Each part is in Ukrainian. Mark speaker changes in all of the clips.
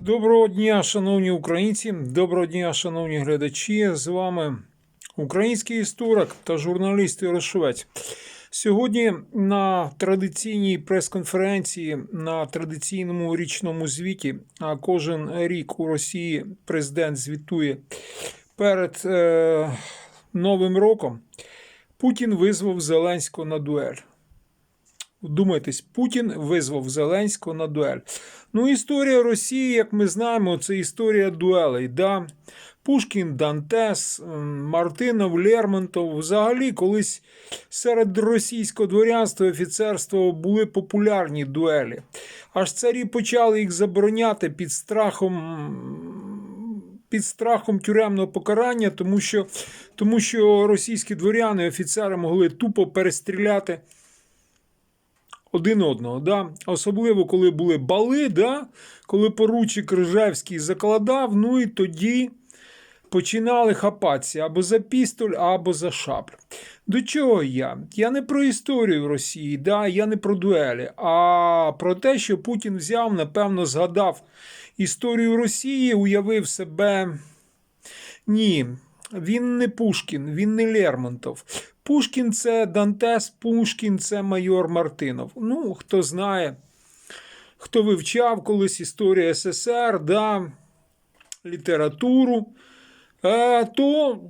Speaker 1: Доброго дня, шановні українці, доброго дня, шановні глядачі. З вами український історик та журналіст Ярошовець. Сьогодні на традиційній прес-конференції на традиційному річному звіті, а кожен рік у Росії президент звітує перед е, Новим роком. Путін визвав Зеленського на дуель. Вдумайтесь, Путін визвав Зеленського на дуель. Ну, історія Росії, як ми знаємо, це історія дуелей. Да? Пушкін, Дантес, Мартинов, Лермонтов. Взагалі, колись серед російського дворянства і офіцерства були популярні дуелі. Аж царі почали їх забороняти під страхом. Під страхом тюремного покарання, тому що, тому що російські дворяни і офіцери могли тупо перестріляти один одного. Да? Особливо, коли були бали, да? коли поручик Ржевський закладав, ну і тоді починали хапатися або за пістоль, або за шаблю. До чого я? Я не про історію Росії, да? я не про дуелі, а про те, що Путін взяв, напевно, згадав історію Росії, уявив себе. Ні, він не Пушкін, він не Лермонтов. Пушкін це Дантес, Пушкін це майор Мартинов. Ну, хто знає, хто вивчав колись історію СССР, да, літературу, е, то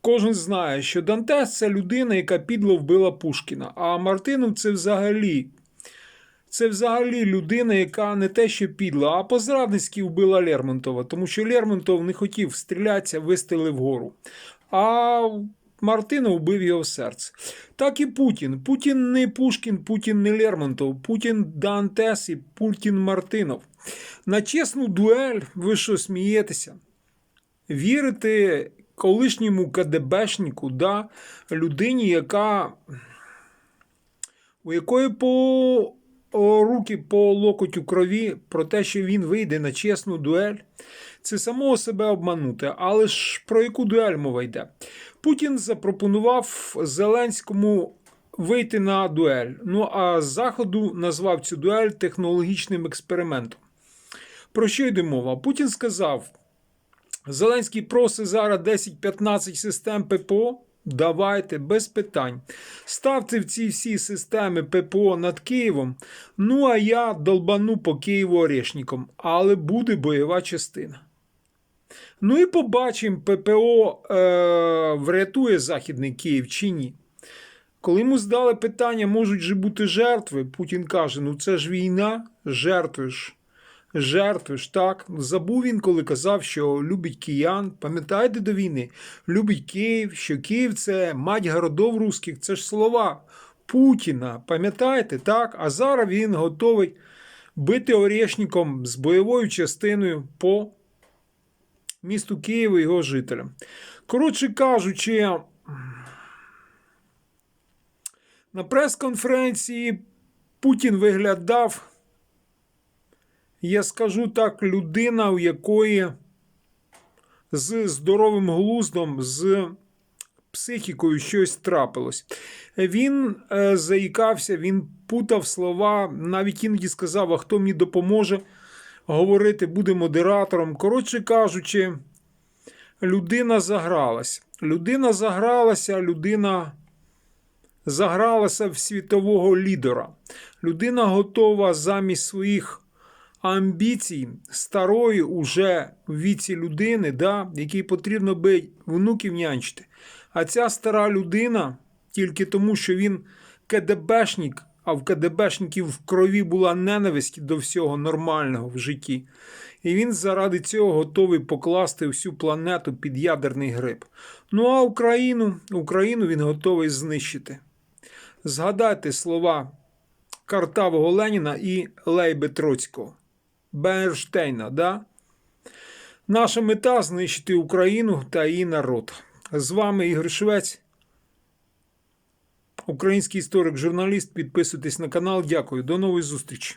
Speaker 1: кожен знає, що Дантес це людина, яка підло вбила Пушкіна. А Мартинов це взагалі. Це взагалі людина, яка не те, що підла, а по-зрадницьки вбила Лермонтова, тому що Лермонтов не хотів стрілятися, вистріли вгору. А Мартинов вбив його в серце. Так і Путін. Путін не Пушкін, Путін не Лермонтов, Путін Дантес і Путін Мартинов. На чесну дуель, ви що смієтеся? Вірите колишньому КДБшнику, да, людині, яка у якої по руки по локоть у крові про те, що він вийде на чесну дуель, це самого себе обманути. Але ж про яку дуель мова йде? Путін запропонував Зеленському вийти на дуель. Ну а заходу назвав цю дуель технологічним експериментом. Про що йде мова? Путін сказав: Зеленський просить зараз 10-15 систем ППО. Давайте без питань. Ставте в ці всі системи ППО над Києвом. Ну а я долбану по Києву орешником, але буде бойова частина. Ну і побачимо, ППО е, врятує Західний Київ чи ні. Коли йому здали питання, можуть же бути жертви, Путін каже: ну це ж війна, жертви ж. Жертви ж так. Забув він, коли казав, що любить киян. Пам'ятаєте до війни? Любить Київ, що Київ це мать городов русських, це ж слова Путіна. Пам'ятаєте, так? А зараз він готовий бити орешником з бойовою частиною по місту Києва і його жителям. Коротше кажучи, на прес-конференції Путін виглядав, я скажу так, людина, у якої з здоровим глуздом, з психікою щось трапилось. Він е, заїкався, він путав слова, навіть іноді сказав, а хто мені допоможе говорити, буде модератором. Коротше кажучи, людина загралась. Людина загралася, людина загралася в світового лідера. Людина готова замість своїх амбіцій старої уже в віці людини, да, якій потрібно би внуків нянчити. А ця стара людина, тільки тому, що він КДБшник, а в КДБшників в крові була ненависть до всього нормального в житті. І він заради цього готовий покласти всю планету під ядерний гриб. Ну а Україну, Україну він готовий знищити. Згадайте слова Картавого Леніна і Лейби Троцького, Бернштейна. Да? Наша мета знищити Україну та її народ. З вами Ігор Швець. Український історик, журналіст. Підписуйтесь на канал. Дякую. До нової зустрічі.